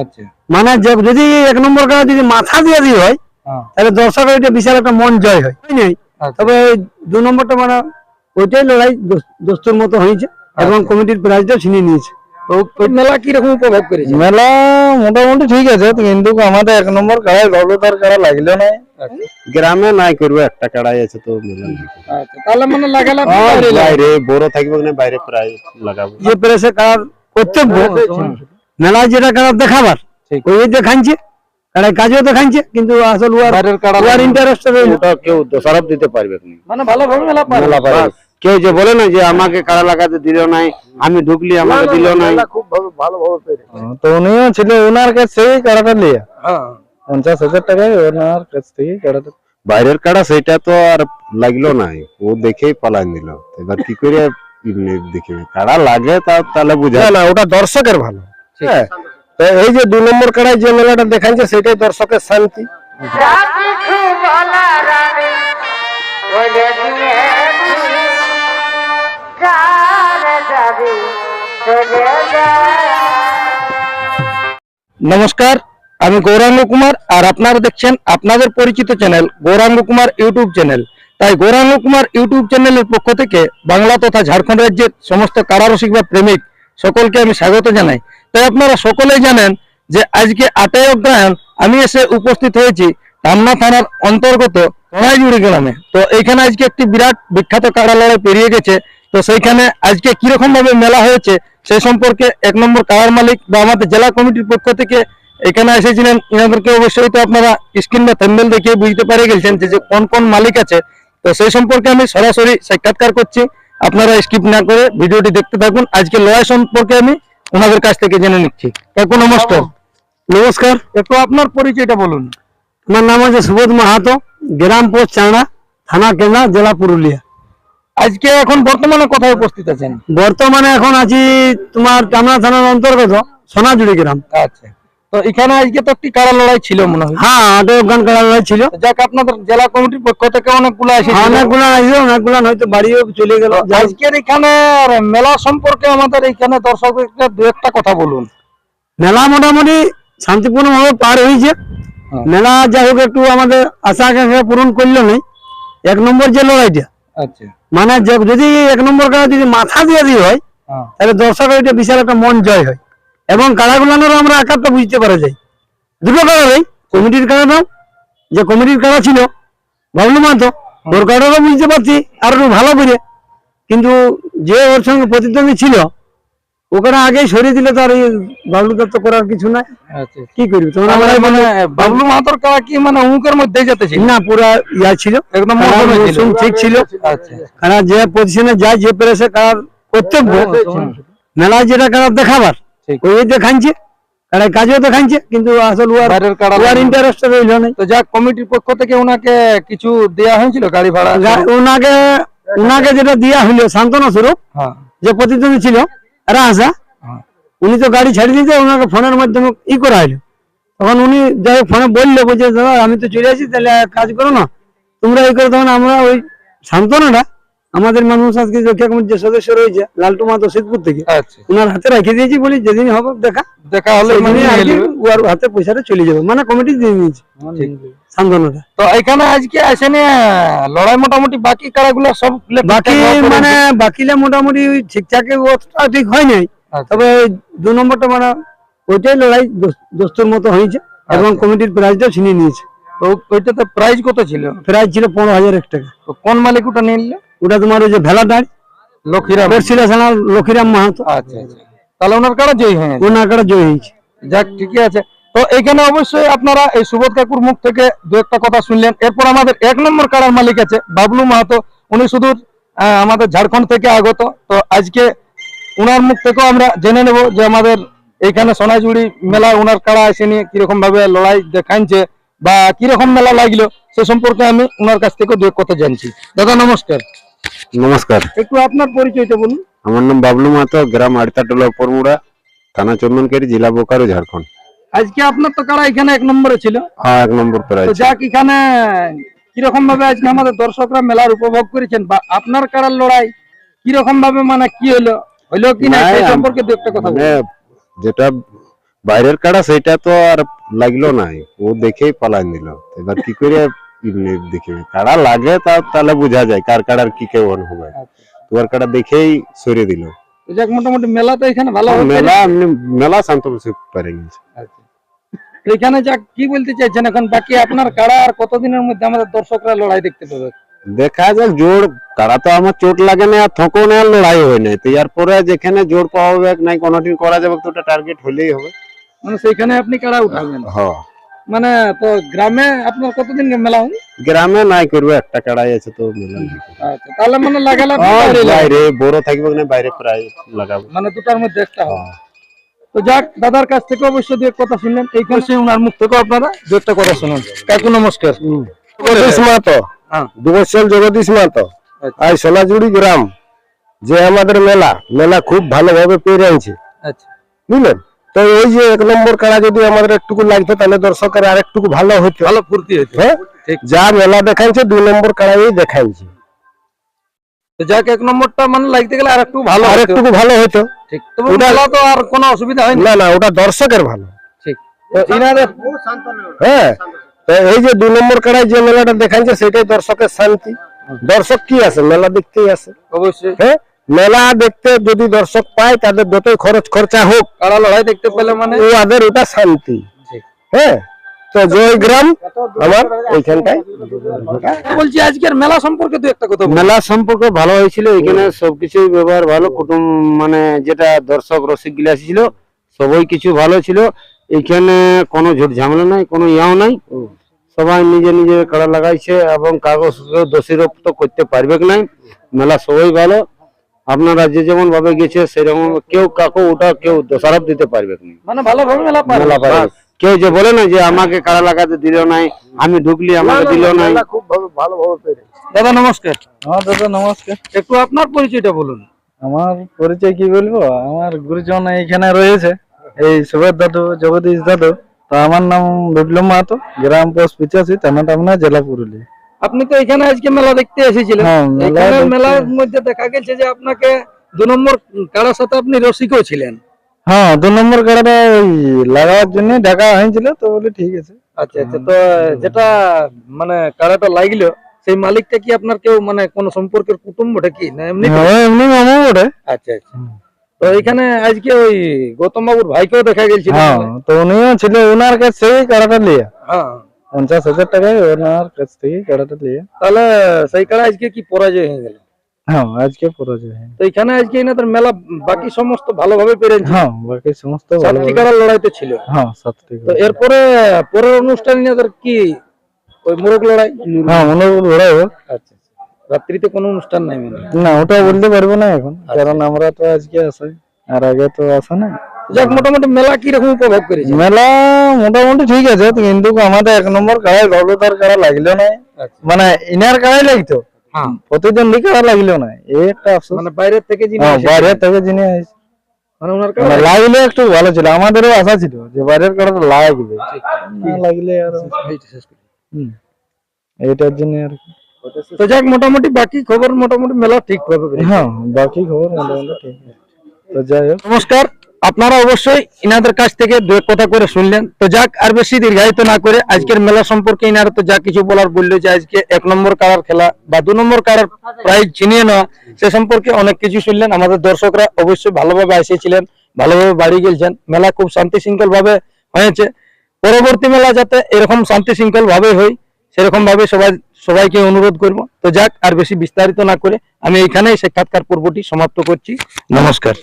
আচ্ছা। মানে যদি এক নম্বর কাড়া যদি মাথা দিয়ে দিয়ে হয় হ্যাঁ। তাহলে দর্শকের এটা বিশাল একটা মন জয় হয়। নাই আচ্ছা। তবে দু নম্বরটা মানে ওইটাই লড়াই দোস্তর মতো হয়েছে এবং কমিটির প্রাইজটাও ছিনিয়ে নিয়েছে। তো মেলা কীরকম উপভোগ করেছে? মেলা মোটামুটি ঠিক আছে কিন্তু আমাদের এক নম্বর কাড়াই বাবলু তার কাড়া লাগল না গ্রামে নাই করবে একটা কাড়াই আছে তো। আচ্ছা তাহলে মানে বাইরে বড় থাকবে না বাইরে প্রায় লাগাবো। যে প্রেসে কাড়ার কর্তব্য? মেলায় যেটা কাড়ার দেখাবার ওই দেখাচ্ছে কাড়াই কাজও দেখাচ্ছে কিন্তু আসল ওয়ার বাইরের কাড়া ইন্টারেস্ট কেউ দোষারোপ দিতে পারবে মানে ভালোভাবে মেলা পারবে কেউ যে বলে না যে আমাকে কাড়া লাগাতে দিল নাই আমি ঢুকলি আমাকে দিল নাই। তো উনিও ছিল ওনার কাছ থেকেই কাড়াটা লিয়া হ্যাঁ। পঞ্চাশ হাজার টাকায় ওনার কাছ থেকেই কাড়াটা। বাইরের কাড়া সেটা তো আর লাগল নাই ও দেখেই পালাই দিল এবার কি করে দেখে কাড়া লাগে তাহলে বুঝা না না ওটা দর্শকের ভালো। হ্যাঁ এই যে দু নম্বর কাড়াই যে মেলাটা দেখাচ্ছে সেটাই দর্শকের শান্তি। নমস্কার, আমি গৌরাঙ্গ কুমার, আর আপনারা দেখছেন আপনাদের পরিচিত channel Gouranga Kumar YouTube channel. তাই গৌরাঙ্গ কুমার ইউটিউব চ্যানেলের পক্ষ থেকে বাংলা তথা ঝাড়খণ্ড রাজ্যের সমস্ত কারারসিক বা প্রেমিক সকলকে আমি স্বাগত জানাই। তাই আপনারা সকলেই জানেন যে আজকে আটই অগ্রহায়ণ আমি এসে উপস্থিত হয়েছি টামনা থানার অন্তর্গত সোনাইজুড়ি গ্রামে। তো এইখানে আজকে একটি বিরাট বিখ্যাত কাড়া লড়াই পেরিয়ে গেছে। তো সেইখানে আজকে কীরকম ভাবে মেলা হয়েছে সেই সম্পর্কে এক নম্বর কাড়ার মালিক বা আমাদের জেলা কমিটির পক্ষ থেকে এখানে এসেছিলেন। ইনাদেরকে অবশ্যই তো আপনারা স্ক্রিন বা থেম্বেল দেখে বুঝতে পেরে গেছেন যে যে কোন কোন মালিক আছে। তো সেই সম্পর্কে আমি সরাসরি সাক্ষাৎকার করছি। আপনারা স্কিপ না করে ভিডিওটি দেখতে থাকুন। আজকে লড়াই সম্পর্কে আমি ওনাদের কাছ থেকে জেনে নিচ্ছি। কাকু নমস্কার নমস্কার। একটু আপনার পরিচয়টা বলুন। আমার নাম আছে সুবোধ মাহাতো গ্রাম পোস্ট চাঁড়া থানা কেন্দ্রা জেলা পুরুলিয়া। আজকে এখন বর্তমানে কোথায় উপস্থিত আছেন? বর্তমানে এখন আছি তোমার চামড়া থানার অন্তর্গত সোনাঝুড়ি গ্রাম। আচ্ছা। তো এখানে আজকে তো একটি কারা লড়াই ছিল মনে হয়। হ্যাঁ ছিল। যাক আপনাদের জেলা কমিটির পক্ষ থেকে অনেকগুলো এসেছিল অনেকগুলো আসবে অনেকগুলো হয়তো বাড়িও চলে গেল। তো আজকের এখানে মেলা সম্পর্কে আমাদের এখানে দর্শকদেরকে দু একটা কথা বলুন। মেলা মোটামুটি শান্তিপূর্ণ ভাবে পার হয়েছে। হ্যাঁ। মেলা যাই হোক একটু আমাদের আশা আকাঙ্ক্ষা পূরণ করল নাই। এক নম্বর যে লড়াইটা আচ্ছা। মানে যদি এক নম্বর কাড়া যদি মাথা দিয়ে দিয়ে হয় হ্যাঁ। তাহলে দর্শকের এটা বিশাল একটা মন জয় হয়। এবং কাড়াগুলানোর আমরা আকারটা বুঝতে পারা যায় দুটো কাড়া ভাই কমিটির কাড়াটাও যে কমিটির কাড়া ছিল? বাবলু মাহাতো ওর কাড়াটাও বুঝতে পারছি আর ভালো করে কিন্তু যে ওর সঙ্গে প্রতিদ্বন্দ্বী ছিল ওখানে আগেই সরিয়ে দিলে তো আর এই বাবলুদার তো করার কিছু নাই। আচ্ছা কি করবি? তাহলে মানে মানে বাবলু মাহাতোর কারা কি মানে উঁকের মধ্যে যেতে ছিল? না পুরা ইয়া ছিল। একদম ঠিক ছিল। আচ্ছা। কারণ যে পজিশনে যায় যে পেরেছে কার কর্তব্য। মেলায় যেটা কারার দেখাবার। ওই দেখাচ্ছে কারাই কাজও দেখাচ্ছে কিন্তু আসল ওয়ার বাইরের কাড়া ওয়ার লাগল। ইন্টারেস্ট রইল নাই। তো যাক কমিটির পক্ষ থেকে ওনাকে কিছু দেয়া হয়েছিল গাড়ি ভাড়া? ওনাকে ওনাকে যেটা দিয়া হইল সান্ত্বনা স্বরূপ হ্যাঁ। যে প্রতিদ্বন্দ্বী ছিল রাজা হ্যাঁ। উনি তো গাড়ি ছেড়ে দিতে ওনাকে ফোনের মাধ্যমে ই করা হলো তখন উনি যাই ফোনে বলল বলছে দাদা আমি তো চলে আসি তাহলে কাজ করো না। তোমরা এই করে তখন আমরা ওই সান্ত্বনাটা আমাদের মানুষ আজকে রক্ষা কমিটির যে সদস্য রয়েছে লালটু মাতো সিদ্ধপুর থেকে আচ্ছা। ওনার হাতে রেখে দিয়েছি বলি যেদিন হবে দেখা। দেখা হলে সেইদিনই মানে। ওর হাতে পয়সাটা চলে যাবে। মানে কমিটি দিয়ে নিয়েছে। সান্ত্বনাটা। তো এখানে আজকে আসেনি লড়াই মোটামুটি বাকি কারাগুলো সব বাকি মানে বাকিলে মোটামুটি ঠিকঠাক অতটা ঠিক হয় নাই। আচ্ছা। তবে দু নম্বরটা মানে ওইটাই লড়াই দোস- দোস্তর মতো হয়েছে এবং আচ্ছা। কমিটির প্রাইজটাও ছিনিয়ে নিয়েছে। তো ওইটাতে প্রাইস কত ছিল? প্রাইজ ছিল পনেরো হাজার এক টাকা। কোন মালিক ওটা নিয়ে নিলে? ওটা তোমার ওই যে ভেলাটার লক্ষীরাম। বেরশিলা থানার লক্ষীরাম মাহাতো। আচ্ছা আচ্ছা। তাহলে ওনার কারা জয়ী হয়ে। ওনার কাটা জয় হয়েছে। যাক ঠিকই আছে। তো এখানে অবশ্যই আপনারা এই সুবোধ কাকুর মুখ থেকে দু একটা কথা শুনলেন। এরপর আমাদের এক নম্বর কারার মালিক আছে বাবলু মাহাতো। উনি শুধু আমাদের ঝাড়খণ্ড থেকে আগত। তো আজকে ওনার মুখ থেকেও আমরা জেনে নেব যে আমাদের এইখানে সোনাঝুড়ি মেলা ওনার কারা এসে নিয়ে কীরকম ভাবে লড়াই দেখাচ্ছে বা কীরকম মেলা লাগল সে সম্পর্কে আমি ওনার কাছ থেকে দু এক কথা জানছি। দাদা নমস্কার। নমস্কার। একটু আপনার পরিচয়টা বলুন। আমার নাম বাবলু মাহাতো গ্রাম আড়তাটোলা পরমুড়া থানা চন্দনকারী জেলা বোকারো ঝাড়খণ্ড। আজকে আপনার তো কারা এখানে এক নম্বরে ছিল? হ্যাঁ এক নম্বর তো যাক এখানে কীরকম ভাবে আজকে আমাদের দর্শকরা মেলার উপভোগ করেছেন? বা আপনার কারার লড়াই কীরকম ভাবে মানে কি হলো? হইল কি না সেই সম্পর্কে দু একটা কথা মানে যেটা বাইরের কাড়া সেটা তো আর লাগল না ও দেখেই পালাই দিল এবার কি করে এমনি দেখবে কাড়া লাগে তা তাহলে বোঝা যায় কার কাড়ার কি কেমন হবে তোমার কাড়া দেখেই সরে দিল। যাক মোটামুটি মেলা তো এখানে ভালো মেলা মেলা শান্ত পারে গেছে। এখানে যাক কি বলতে চাইছেন এখন? বাকি আপনার কাড়া আর কতদিনের মধ্যে আমাদের দর্শকরা লড়াই দেখতে পাবে? দেখা যাক জোর কাড়া তো আমার চোট লাগে না আর থকো না আর লড়াই হয় না। তো ইয়ার পরে যেখানে জোর পাওয়া হবে নাই কোনোদিন করা যাবে তো ওটা টার্গেট হলেই হবে। মানে সেইখানে আপনি কাড়া উঠাবেন? হ্যাঁ। মানে তো গ্রামে আপনার কতদিন মেলা হয় গ্রামে নাই করবে একটা কাড়াই আছে তো মেলা নাই। আচ্ছা তাহলে মানে লাগালে বাইরে বড় থাকবে না বাইরে প্রায় লাগাবো। মানে দুটার মধ্যে একটা হবে। হ্যাঁ। তো যাক দাদার কাছ থেকে অবশ্যই দু এক কথা শুনলেন। এইখানে সে উনার মুখ থেকে আপনারা দু একটা কথা শুনুন। কাকু নমস্কার। জগদীশ মাহাতো হ্যাঁ। দুবছর জগদীশ মাহাতো। আচ্ছা। আর সোনাঝুড়ি গ্রাম যে আমাদের মেলা মেলা খুব ভালোভাবে পেরে আনছে। আচ্ছা। বুঝলেন? তো ওই যে এক নম্বর কাড়া যদি আমাদের একটুকু লাগতো তাহলে দর্শকের আর একটু ভালো হতো ভালো ফুর্তি হ্যাঁ? যা মেলা দেখাইছে দুই নম্বর কাড়াই দেখাইছে। তো যাক এক নম্বরটা মানে লাগতে গেলে আর একটু ভালো আর একটু ভালো হতো ঠিক। তবে ওটা- তো আর কোনো অসুবিধা হয়নি। না না ওটা দর্শকের ভালো। ঠিক। তো হ্যাঁ। তো এই যে দুই নম্বর কাড়াই যে মেলাটা দেখাইছে সেটাই দর্শকের শান্তি। দর্শক কি আছে? মেলা দেখতেই আছে। অবশ্যই। হ্যাঁ? মেলা দেখতে যদি দর্শক পায় তাদের যতই খরচ খরচা হোক কাড়া লড়াই দেখতে পেলে মানে? ওদের ওটা শান্তি। হ্যাঁ? তো জয়গ্রাম আমার এইখানটায়। বলছি আজকের মেলা সম্পর্কে দু একটা কথা মেলা সম্পর্ক ভালো হয়েছিল এখানে সবকিছুই ব্যবহার ভালো কুটুম মানে যেটা দর্শক রসিক গিলা ছিল সবই কিছু ভালো ছিল। এখানে কোনো ঝুট ঝামেলা নাই কোনো ইয়াও নাই। সবাই নিজে নিজে কাড়া লাগাইছে এবং কাগজ দোষীরোপ তো করতে পারবে নাই? মেলা সবাই ভালো। আপনারা যে যেমন ভাবে গেছে সেরকম কেউ কাকু ওটা কেউ দোষারোপ দিতে পারবে না। মানে ভালোভাবে মেলা পার। কেউ যে বলে না যে আমাকে কারা লাগাতে দিল নাই আমি ঢুকলি আমাকে দিল নাই। খুব ভালোভাবে দাদা নমস্কার। হ্যাঁ দাদা নমস্কার। একটু আপনার পরিচয়টা বলুন। আমার পরিচয় কি বলব? আমার গুরুজন এখানে রয়েছে। এই সুভাষ দাদু জগদীশ দাদু। তো আমার নাম বিপ্লব মাহাতো। গ্রাম পোস্ট পিচাশি থানা টামনা জেলা পুরুলিয়া। আপনি তো এখানে আজকে মেলা দেখতে এসেছিলেন। হ্যাঁ, এখানে মেলার মধ্যে দেখা গেছে যে আপনাকে দু নম্বর কারার সাথে আপনি রসিকও ছিলেন। হ্যাঁ দু নম্বর কার্ডটা ওই লাগাবার জন্য ডাকা হয়েছিল তো বলে ঠিক আছে। আচ্ছা আচ্ছা তো যেটা মানে কারাটা লাগল সেই মালিকটা কি আপনার কেউ মানে কোন সম্পর্কের কুটুম্ব কি না এমনি হ্যাঁ এমনি মামু ওটা আচ্ছা আচ্ছা। তো এখানে আজকে ওই গৌতম বাবুর ভাইকেও দেখা গেছিল হ্যাঁ তো উনিও ছিল ওনার কাছ থেকেই কার্ডটা লিয়া। হ্যাঁ। পঞ্চাশ হাজার টাকায় ওনার কাছ কার্ডটা লিয়া তাহলে সেই আজকে কি পরাজয় হয়ে গেল? হ্যাঁ আজকে পরাজয় হয়নি। তো এখানে আজকে এনাদের মেলা বাকি সমস্ত ভালোভাবে পেরেছে? হ্যাঁ বাকি সমস্ত ভালো। সাতটি কারার লড়াইতে ছিল। হ্যাঁ সাতটি তো এরপরে পরের অনুষ্ঠান এনাদের কি ওই মোরগ লড়াই? হ্যাঁ লড়াই আচ্ছা আচ্ছা। রাত্রিতে কোনো অনুষ্ঠান নাই মানে না ওটা বলতে পারব না এখন। কারণ আমরা তো আজকে আসি আর আগে তো আসা না। যাক মোটামুটি মেলা কীরকম উপভোগ করেছে? মেলা মোটামুটি ঠিক আছে কিন্তু আমাদের এক নম্বর কাড়াই বাবলুদার কাড়া লাগল না আচ্ছা। মানে ইনার কাড়াই লাগতো। হ্যাঁ। প্রতিদ্বন্দ্বী কাড়া লাগল না এই একটা মানে বাইরের থেকে যিনি হ্যাঁ এসেছেন, বাইরে থেকে যিনি মানে ওনার মানে লাগলে একটু ভালো ছিল আমাদেরও আশা ছিল যে বাইরের কাড়াটা লাগবে। লাগলে আর এইটার জন্য আর তো যাক মোটামুটি বাকি খবর মোটামুটি মেলা ঠিক করেছে। হ্যাঁ বাকি খবর মোটামুটি ঠিক। তো যাই হোক। নমস্কার। আপনারা অবশ্যই ইনাদের কাছ থেকে দু এক কথা করে শুনলেন। তো যাক, আর বেশি দীর্ঘায়িত না করে আজকের মেলা সম্পর্কে ইনারা তো যা কিছু বলার বলল যে আজকে এক নম্বর কারার খেলা বা দু নম্বর কারার প্রাইজ চিনিয়ে নেওয়া, সে সম্পর্কে অনেক কিছু শুনলেন। আমাদের দর্শকরা অবশ্যই ভালোভাবে এসেছিলেন, ভালোভাবে বাড়ি গেলছেন। মেলা খুব শান্তি শৃঙ্খল ভাবে হয়েছে। পরবর্তী মেলা যাতে এরকম শান্তি শৃঙ্খল ভাবে হয় সেরকম ভাবে সবাই, সবাইকে অনুরোধ করব। তো যাক, আর বেশি বিস্তারিত না করে আমি এখানেই সাক্ষাৎকার পর্বটি সমাপ্ত করছি। নমস্কার।